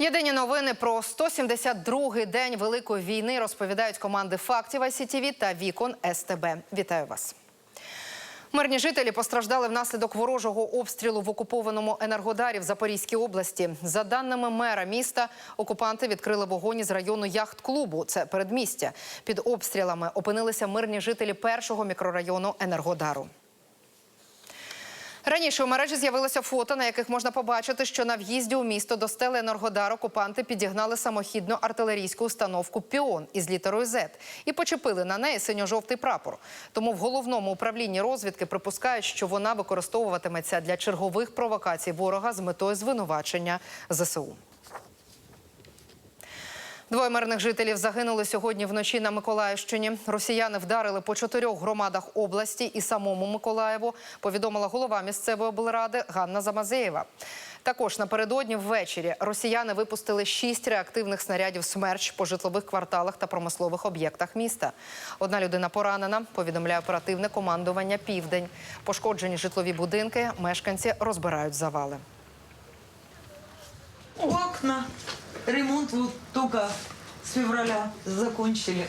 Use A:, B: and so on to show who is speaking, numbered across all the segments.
A: Єдині новини про 172-й день великої війни розповідають команди фактів ICTV та Вікон СТБ. Вітаю вас. Мирні жителі постраждали внаслідок ворожого обстрілу в окупованому Енергодарі в Запорізькій області. За даними мера міста, окупанти відкрили вогонь із району яхт-клубу. Це передмістя. Під обстрілами опинилися мирні жителі першого мікрорайону Енергодару. Раніше у мережі з'явилося фото, на яких можна побачити, що на в'їзді у місто до стели Енергодар окупанти підігнали самохідну артилерійську установку Піон із літерою «З» і почепили на неї синьо-жовтий прапор. Тому в головному управлінні розвідки припускають, що вона використовуватиметься для чергових провокацій ворога з метою звинувачення ЗСУ. Двоє мирних жителів загинули сьогодні вночі на Миколаївщині. Росіяни вдарили по чотирьох громадах області і самому Миколаєву. Повідомила голова місцевої облради Ганна Замазеєва. Також напередодні ввечері росіяни випустили шість реактивних снарядів «Смерч» по житлових кварталах та промислових об'єктах міста. Одна людина поранена. Повідомляє оперативне командування Південь. Пошкоджені житлові будинки. Мешканці розбирають завали.
B: Окна. Ремонт вот только с февраля закончили.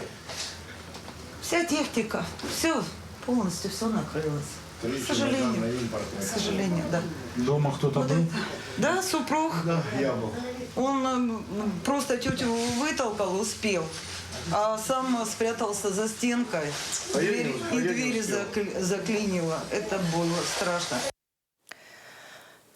B: Вся техника, все, полностью все накрылось. К сожалению. К сожалению, да.
C: Дома кто-то
B: Вот
C: был?
B: это. Да, супруг.
C: Да, я был.
B: Он просто тетю вытолкал, успел. А сам спрятался за стенкой.
C: А
B: Дверь-
C: а
B: и двери закли- заклинило. Это было страшно.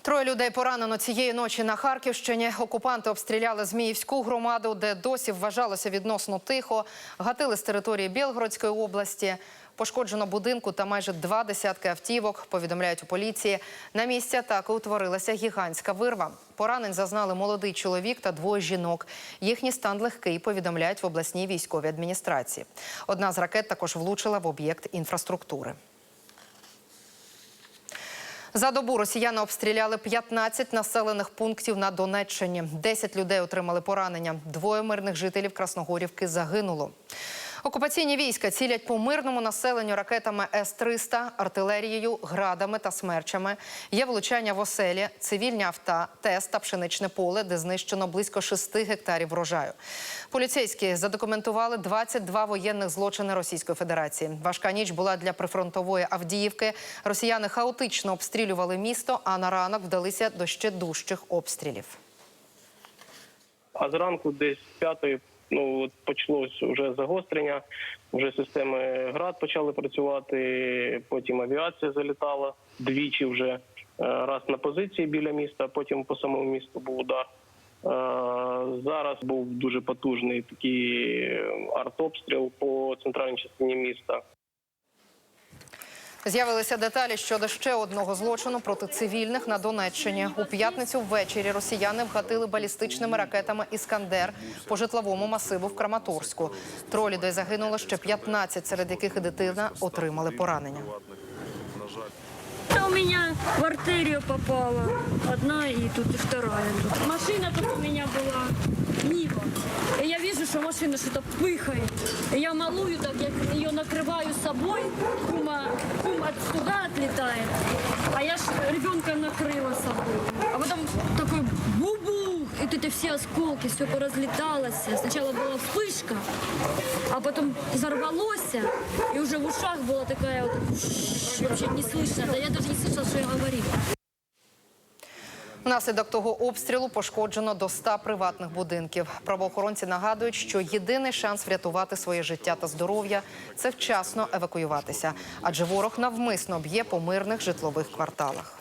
A: Троє людей поранено цієї ночі на Харківщині. Окупанти обстріляли Зміївську громаду, де досі вважалося відносно тихо. Гатили з території Білгородської області. Пошкоджено будинку та майже два десятки автівок. Повідомляють у поліції. На місці атаки утворилася гігантська вирва. Поранень зазнали молодий чоловік та двоє жінок. Їхній стан легкий. Повідомляють в обласній військовій адміністрації. Одна з ракет також влучила в об'єкт інфраструктури. За добу росіяни обстріляли 15 населених пунктів на Донеччині. 10 людей отримали поранення. Двоє мирних жителів Красногорівки загинуло. Окупаційні війська цілять по мирному населенню ракетами С-300, артилерією, градами та смерчами. Є влучання в оселі, цивільні авто, ТЕС та пшеничне поле, де знищено близько 6 гектарів врожаю. Поліцейські задокументували 22 воєнних злочини Російської Федерації. Важка ніч була для прифронтової Авдіївки. Росіяни хаотично обстрілювали місто, а на ранок вдалися до ще дужчих обстрілів.
D: А зранку десь п'ятої ну от почалось вже загострення. Вже системи град почали працювати. Потім авіація залітала двічі вже е, раз на позиції біля міста. Потім по самому місту був удар. Е, Зараз був дуже потужний такий артобстріл по центральній частині міста.
A: З'явилися деталі щодо ще одного злочину проти цивільних на Донеччині. У п'ятницю ввечері росіяни вгатили балістичними ракетами Іскандер по житловому масиву в Краматорську. Троє людей загинуло, ще 15, серед яких і дитина отримали поранення.
E: У меня в артерию попала. Одна и тут и вторая. Машина тут у. Нива. И я вижу, что машина что-то пыхает. И я малую так, я ее накрываю собой. Кума, кум от туда отлетает. А я ж ребенка накрыла собой. А потом такой бубух. И тут эти все осколки, все поразлеталось. Сначала была вспышка, а потом взорвалось. И уже в ушах была такая вот вообще не слышно. Да я даже не слышала, что я говорила.
A: Внаслідок того обстрілу пошкоджено до 100 приватних будинків. Правоохоронці нагадують, що єдиний шанс врятувати своє життя та здоров'я це вчасно евакуюватися, адже ворог навмисно б'є по мирних житлових кварталах.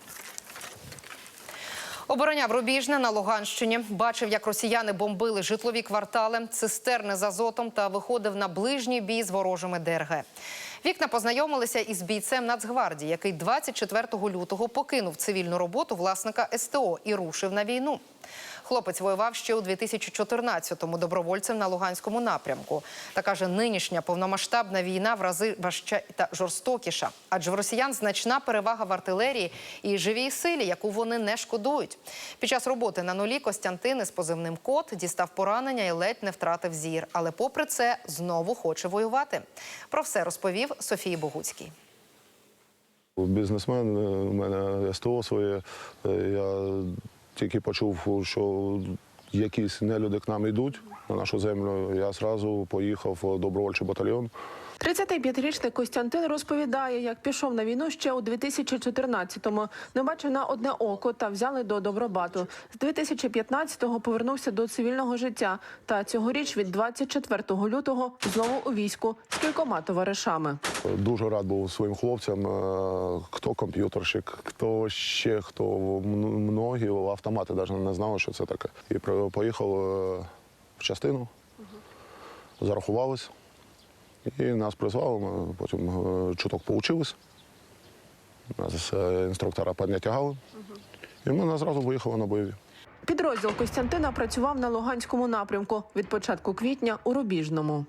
A: Обороняв Рубіжне на Луганщині. Бачив, як росіяни бомбили житлові квартали, цистерни з азотом та виходив на ближній бій з ворожими ДРГ. Вікна познайомилися із бійцем Нацгвардії, який 24 лютого покинув цивільну роботу власника СТО і рушив на війну. Хлопець воював ще у 2014-му добровольцем на Луганському напрямку. Та каже, нинішня повномасштабна війна в рази важча та жорстокіша. Адже в росіян значна перевага в артилерії і живій силі, яку вони не шкодують. Під час роботи на нулі Костянтин із позивним кот дістав поранення і ледь не втратив зір. Але попри це знову хоче воювати. Про все розповів Софії Богуцький.
F: Бізнесмен, у мене СТО своє. Е, Я тільки почув, що
C: якісь нелюди к нам йдуть на нашу землю, я одразу поїхав в добровольчий батальйон.
F: 35-річний Костянтин розповідає, як пішов на війну ще у 2014-му. Не бачив на одне око та взяли до добробату. З 2015-го повернувся до цивільного життя. Та цьогоріч від 24 лютого знову у війську з кількома товаришами.
C: Дуже рад був своїм хлопцям, е, хто комп'ютерщик, хто ще хто многі автомати навіть не знали, що це таке. І про- поїхав е, в частину, зарахувались. І нас призвали, ми потім е, чуток поучились. Нас е, інструктора підняття тягали. І ми одразу виїхали на бойові.
F: Підрозділ Костянтина працював на Луганському напрямку від початку квітня у Рубіжному.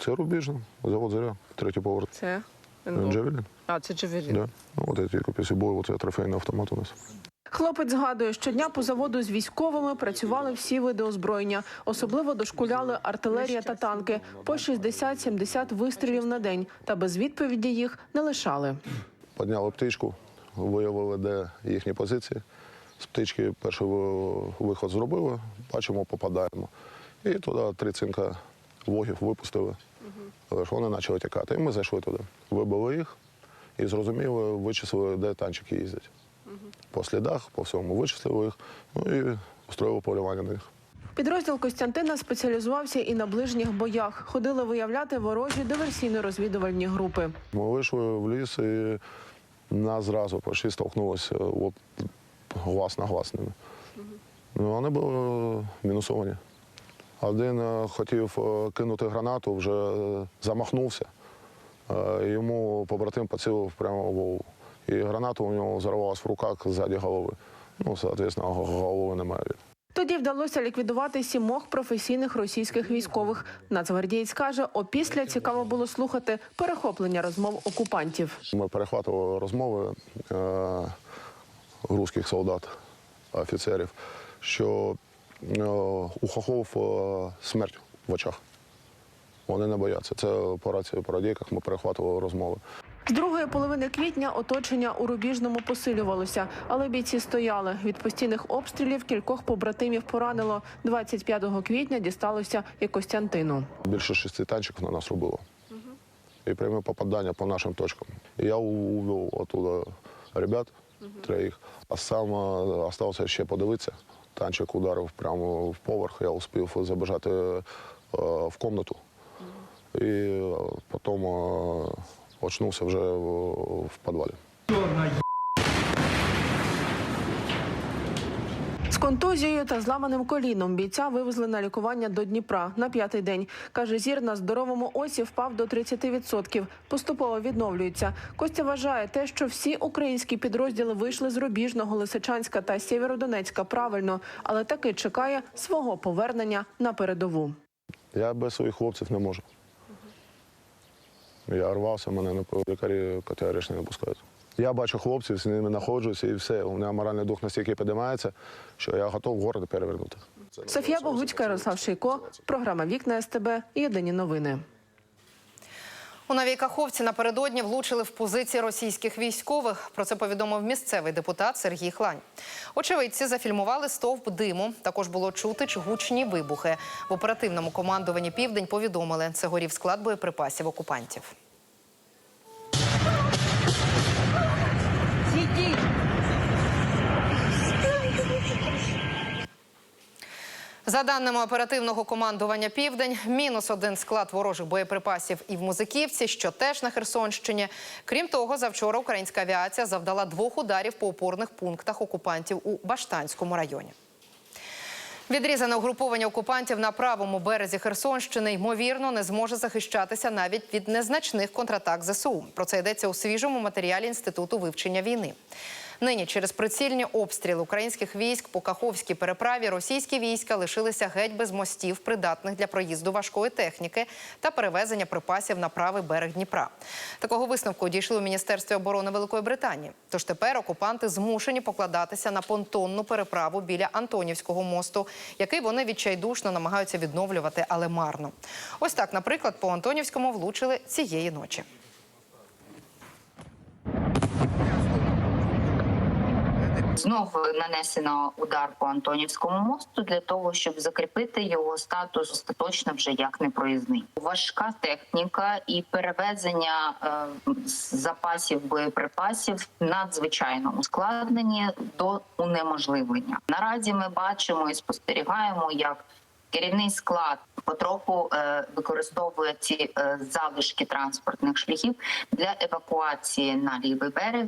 C: Це рубіжно, завод заря, третій поверх.
F: Це
C: Джевелін.
F: а це Джевелін.
C: Да. Ну, от я тільки після бою, це трофейний автомат у нас.
F: Хлопець згадує, щодня по заводу з військовими працювали всі види озброєння. Особливо дошкуляли артилерія та танки по 60-70 вистрілів на день. Та без відповіді їх не лишали.
C: Підняли птичку, виявили, де їхні позиції. З птички перший виход зробили, бачимо, попадаємо. І туди три цинка вогів випустили. Але ж вони почали тікати. І ми зайшли туди. Вибили їх і зрозуміли, вичислили, де танчики їздять. По слідах, по всьому вичислили їх, ну і устроїли полювання на них.
F: Підрозділ Костянтина спеціалізувався і на ближніх боях. Ходили виявляти ворожі диверсійно-розвідувальні групи.
C: Ми вийшли в ліс і нас зразу почти столкнулися от, глаз на глаз з ними. Ну, вони були мінусовані. Один е, хотів е, кинути гранату, вже е, замахнувся. Е, Йому побратим поцілив прямо в голову. І граната у нього зарвалась в руках ззаді голови. Ну, соответственно, голови немає.
F: Тоді вдалося ліквідувати сімох професійних російських військових. Нацгвардієць каже, опісля цікаво було слухати перехоплення розмов окупантів.
C: Ми перехватували розмови е, русських солдат, офіцерів, що е, у хохов е, смерть в очах. Вони не бояться. Це по рації по радійках ми перехватували розмови.
F: З другої половини квітня оточення у Рубіжному посилювалося, але бійці стояли. Від постійних обстрілів кількох побратимів поранило. 25 квітня дісталося і Костянтину.
C: Більше шести танчиків на нас робило. І пряме попадання по нашим точкам. І я увів оттуда ребят, троїх, а сам е, залишився ще подивитися. Танчик ударив прямо в поверх, я успів забіжати е, в кімнату. І е, потім е, очнувся вже в, підвалі.
F: З контузією та зламаним коліном бійця вивезли на лікування до Дніпра на п'ятий день. Каже, зір на здоровому оці впав до 30%. Поступово відновлюється. Костя вважає те, що всі українські підрозділи вийшли з Рубіжного, Лисичанська та Сєвєродонецька правильно, але таки чекає свого повернення на передову.
C: Я без своїх хлопців не можу. Я рвався, мене на лікарі категорично не пускають. Я бачу хлопців, з ними знаходжуся і все. У мене моральний дух настільки піднімається, що я готов город перевернути.
F: Софія Богуцька, Ярослав Шийко, програма Вікна СТБ. Єдині новини.
A: У Новій Каховці напередодні влучили в позиції російських військових. Про це повідомив місцевий депутат Сергій Хлань. Очевидці зафільмували стовп диму. Також було чути гучні вибухи. В оперативному командуванні Південь повідомили, це горів склад боєприпасів окупантів. За даними оперативного командування Південь, мінус один склад ворожих боєприпасів і в Музиківці, що теж на Херсонщині. Крім того, завчора українська авіація завдала двох ударів по опорних пунктах окупантів у Баштанському районі. Відрізане угруповання окупантів на правому березі Херсонщини ймовірно не зможе захищатися навіть від незначних контратак ЗСУ. Про це йдеться у свіжому матеріалі інституту вивчення війни. Нині через прицільні обстріли українських військ по Каховській переправі російські війська лишилися геть без мостів, придатних для проїзду важкої техніки та перевезення припасів на правий берег Дніпра. Такого висновку дійшли у міністерстві оборони Великої Британії. Тож тепер окупанти змушені покладатися на понтонну переправу біля Антонівського мосту, який вони відчайдушно намагаються відновлювати, але марно. Ось так, наприклад, по Антонівському влучили цієї ночі.
G: Знов нанесено удар по Антонівському мосту для того, щоб закріпити його статус остаточно вже як непроїзний. Важка техніка і перевезення е, запасів боєприпасів надзвичайно ускладнені до унеможливлення. Наразі ми бачимо і спостерігаємо, як керівний склад потроху е, використовує ці е, залишки транспортних шляхів для евакуації на лівий берег.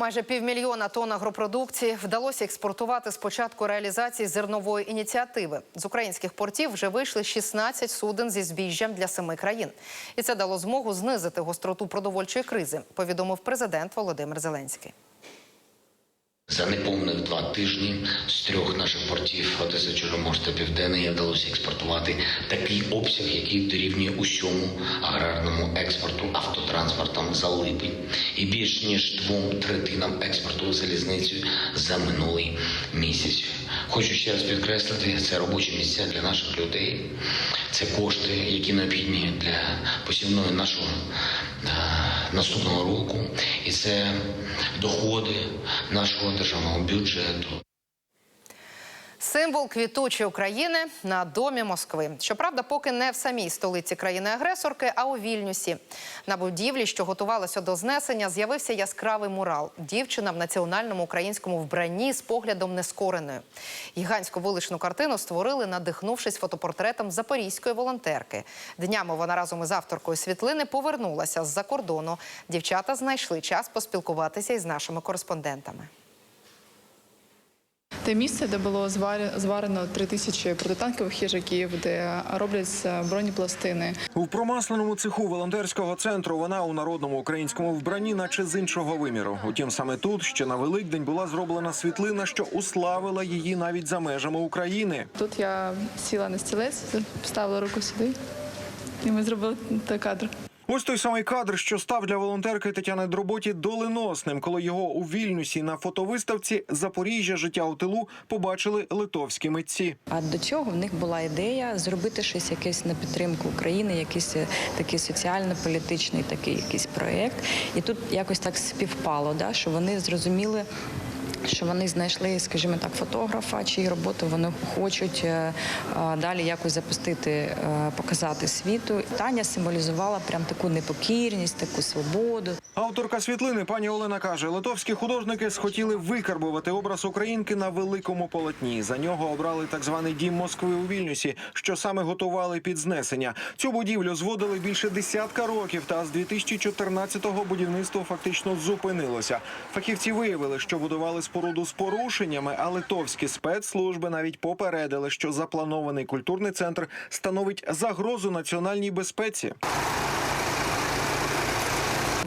A: Майже півмільйона тонн агропродукції вдалося експортувати з початку реалізації зернової ініціативи. З українських портів вже вийшли 16 суден зі збіжжям для семи країн. І це дало змогу знизити гостроту продовольчої кризи, повідомив президент Володимир Зеленський.
H: За неповних два тижні з трьох наших портів Одеса, Чорноморськ Південний вдалося експортувати такий обсяг, який дорівнює усьому аграрному експорту автотранспортом за липень, і більш ніж двом третинам експорту залізницею за минулий місяць. Хочу ще раз підкреслити, це робочі місця для наших людей. Це кошти, які необхідні для посівної нашого наступного року, і це доходи нашого державного бюджету.
A: Символ квітучої України на домі Москви. Щоправда, поки не в самій столиці країни-агресорки, а у Вільнюсі. На будівлі, що готувалося до знесення, з'явився яскравий мурал. Дівчина в національному українському вбранні з поглядом нескореною. Гігантську вуличну картину створили, надихнувшись фотопортретом запорізької волонтерки. Днями вона разом із авторкою світлини повернулася з-за кордону. Дівчата знайшли час поспілкуватися із нашими кореспондентами.
I: Те місце, де було зварено три тисячі протитанкових їжаків, де робляться бронепластини.
J: У промасленому цеху волонтерського центру вона у народному українському вбранні, наче з іншого виміру. Утім, саме тут ще на Великдень була зроблена світлина, що уславила її навіть за межами України.
I: Тут я сіла на стілець, поставила руку сюди, і ми зробили той кадр.
J: Ось той самий кадр, що став для волонтерки Тетяни Дроботі доленосним, коли його у Вільнюсі на фотовиставці Запоріжжя життя у тилу побачили литовські митці.
K: А до цього в них була ідея зробити щось якесь на підтримку України, якийсь е, такий соціально-політичний такий якийсь проєкт. І тут якось так співпало, да, що вони зрозуміли. Що вони знайшли, скажімо так, фотографа, чиї роботу вони хочуть е, е, далі якось запустити, е, показати світу. Таня символізувала прям таку непокірність, таку свободу.
J: Авторка світлини пані Олена каже, литовські художники схотіли викарбувати образ українки на великому полотні. За нього обрали так званий дім Москви у Вільнюсі, що саме готували під знесення. Цю будівлю зводили більше десятка років, та з 2014-го будівництво фактично зупинилося. Фахівці виявили, що будували споруду з порушеннями, а литовські спецслужби навіть попередили, що запланований культурний центр становить загрозу національній безпеці.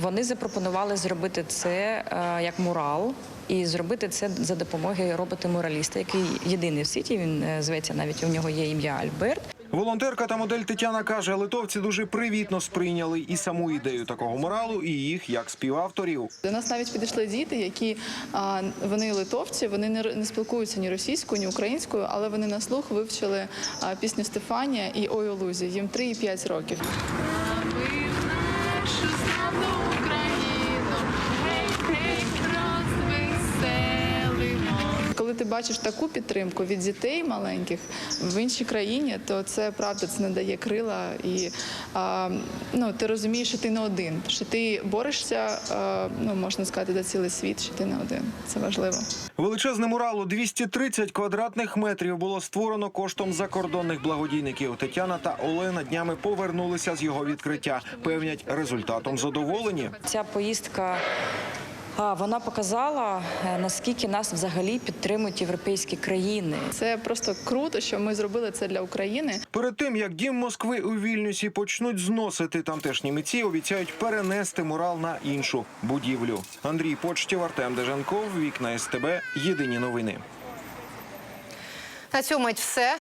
K: Вони запропонували зробити це е, як мурал. І зробити це за допомогою робота-мураліста, який єдиний в світі. Він е, зветься навіть у нього є ім'я Альберт.
J: Волонтерка та модель Тетяна каже, литовці дуже привітно сприйняли і саму ідею такого моралу, і їх як співавторів.
I: До нас навіть підійшли діти, які а, вони литовці, вони не, не спілкуються ні російською, ні українською, але вони на слух вивчили а, пісню Стефанія і Ой у лузі. Їм 3 і 5 років. Ти бачиш таку підтримку від дітей маленьких в іншій країні, то це правда це надає крила, і а, ну ти розумієш, що ти не один, що ти борешся, а, ну можна сказати, за цілий світ, що ти не один. Це важливо.
J: Величезне мурал у 230 квадратних метрів було створено коштом закордонних благодійників. Тетяна та Олена днями повернулися з його відкриття. Певнять, результатом задоволені.
K: Ця поїздка. Вона показала е, наскільки нас взагалі підтримують європейські країни.
I: Це просто круто, що ми зробили це для України.
J: Перед тим як дім Москви у Вільнюсі почнуть зносити тамтешні митці, обіцяють перенести мурал на іншу будівлю. Андрій Почтів, Артем Деженков, вікна СТБ. Єдині новини.
A: На цьому все.